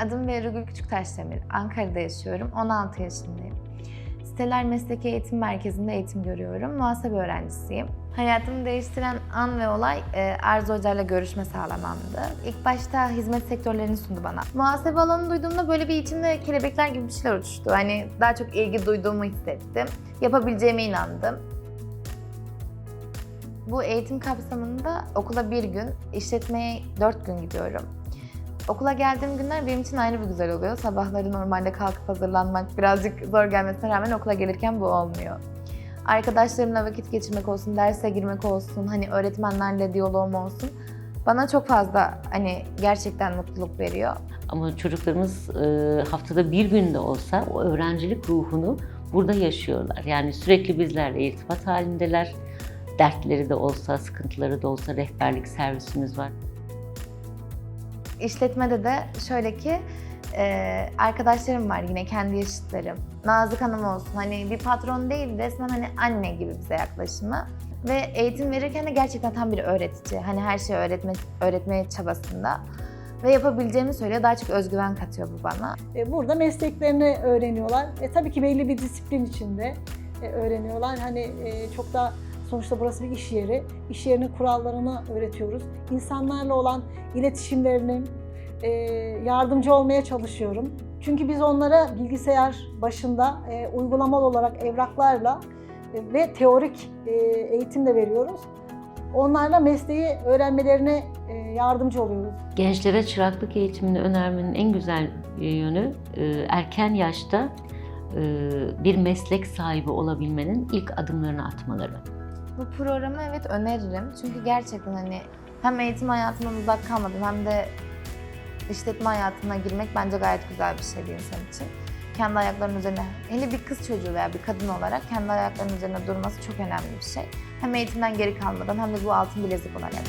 Adım Berugül Küçüktaşdemir. Ankara'da yaşıyorum. 16 yaşındayım. Siteler Mesleki Eğitim Merkezi'nde eğitim görüyorum. Muhasebe öğrencisiyim. Hayatımı değiştiren an ve olay e, Arzu Hoca'yla görüşme sağlamamdı. İlk başta hizmet sektörlerini sundu bana. Muhasebe alanını duyduğumda böyle bir içimde kelebekler gibi bir şeyler uçuştu. Hani daha çok ilgi duyduğumu hissettim. Yapabileceğime inandım. Bu eğitim kapsamında okula bir gün, işletmeye dört gün gidiyorum. Okula geldiğim günler benim için ayrı bir güzel oluyor. Sabahları normalde kalkıp hazırlanmak birazcık zor gelmesine rağmen okula gelirken bu olmuyor. Arkadaşlarımla vakit geçirmek olsun, derse girmek olsun, hani öğretmenlerle diyaloğum olsun. Bana çok fazla hani gerçekten mutluluk veriyor. Ama çocuklarımız e, haftada bir günde olsa o öğrencilik ruhunu burada yaşıyorlar. Yani sürekli bizlerle irtibat halindeler. Dertleri de olsa, sıkıntıları da olsa rehberlik servisimiz var. İşletmede de şöyle ki e, arkadaşlarım var yine kendi yaşıtlarım. Nazik Hanım olsun hani bir patron değil resmen hani anne gibi bize yaklaşımı. Ve eğitim verirken de gerçekten tam bir öğretici. Hani her şeyi öğretme, öğretmeye çabasında. Ve yapabileceğimi söylüyor. Daha çok özgüven katıyor bu bana. E, Burada mesleklerini öğreniyorlar. E, tabii ki belli bir disiplin içinde e, öğreniyorlar. Hani e, çok da sonuçta burası bir iş yeri. İş yerinin kurallarını öğretiyoruz. İnsanlarla olan iletişimlerini e, yardımcı olmaya çalışıyorum. Çünkü biz onlara bilgisayar başında e, uygulamalı olarak evraklarla e, ve teorik eğitim de veriyoruz. Onlarla mesleği öğrenmelerine yardımcı oluyoruz. Gençlere çıraklık eğitimini önermenin en güzel yönü erken yaşta bir meslek sahibi olabilmenin ilk adımlarını atmaları. Bu programı evet öneririm. Çünkü gerçekten hani hem eğitim hayatından uzak kalmadım hem de işletme hayatına girmek bence gayet güzel bir şey bir insan için. Kendi ayaklarının üzerine, hele bir kız çocuğu veya bir kadın olarak kendi ayaklarının üzerine durması çok önemli bir şey. Hem eğitimden geri kalmadan hem de bu altın bilezik olarak.